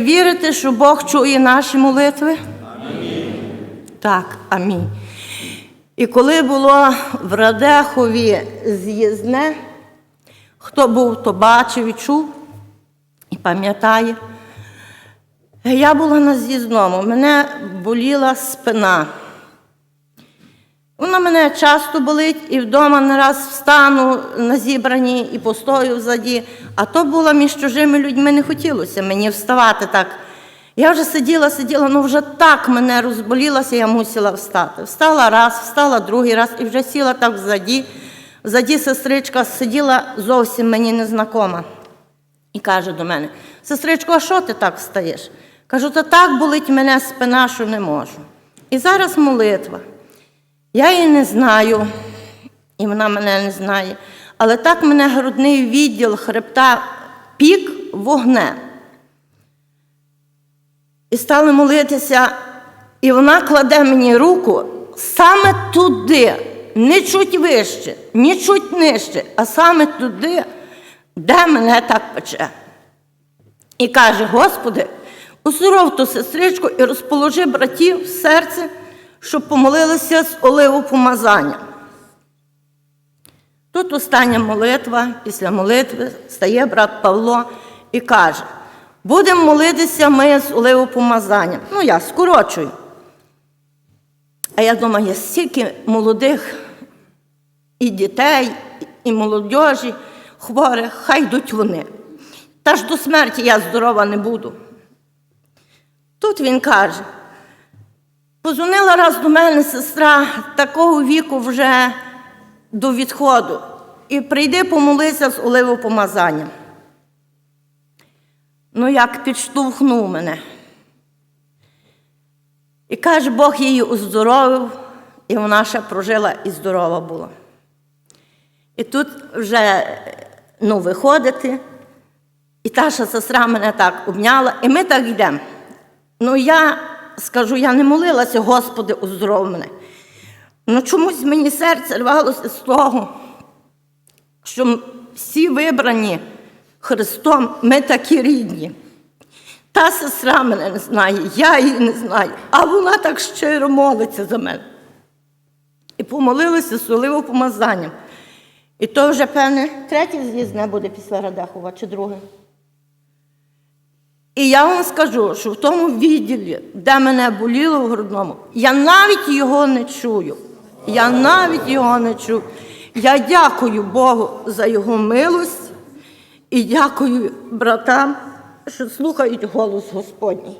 Вірите, що Бог чує наші молитви? Амінь. Так, амінь. І коли було в Радехові з'їзне, хто був, то бачив і чув і пам'ятає. Я була на з'їзному, мене боліла спина. Вона мене часто болить і вдома не раз встану на зібранні і постою взаді. А то було між чужими людьми не хотілося мені вставати так. Я вже сиділа, сиділа, ну вже так мене розболілося, я мусила встати. Встала раз, встала другий раз і вже сіла так взаді. Взаді сестричка сиділа зовсім мені незнакома. І каже до мене: сестричко, а що ти так встаєш? Кажу, та так болить мене спина, що не можу. І зараз молитва. Я її не знаю, і вона мене не знає. Але так мене грудний відділ хребта пік вогне. І стали молитися, і вона кладе мені руку саме туди, не чуть вище, не чуть нижче, а саме туди, де мене так пече. І каже: Господи, уздоров ту сестричку і розположи братів в серце, щоб помолилися з оливопомазанням. Тут остання молитва, після молитви стає брат Павло і каже: будемо молитися ми з оливопомазанням. Ну, я скорочую. А я думаю, є стільки молодих і дітей, і молодежі хворих, хай йдуть вони. Та ж до смерті я здорова не буду. Тут він каже, позвонила раз до мене сестра такого віку вже до відходу, і прийди помолися з оливопомазанням. Ну, як підштовхнув мене. І каже, Бог її оздоровив, і вона ще прожила і здорова була. І тут вже ну, виходити, і та ж сестра мене так обняла, і ми так йдемо. Ну, я скажу, я не молилася, Господи, оздоров мене. Ну, чомусь мені серце рвалося з того, що всі вибрані Христом, ми такі рідні. Та сестра мене не знає, я її не знаю, а вона так щиро молиться за мене. І помолилися з оливопомазанням. І то вже, певне, третє з'їзне буде після Радехова чи друге. І я вам скажу, що в тому відділі, де мене боліло в грудному, я навіть його не чую. Я навіть його не чую. Я дякую Богу за його милость і дякую братам, що слухають голос Господній.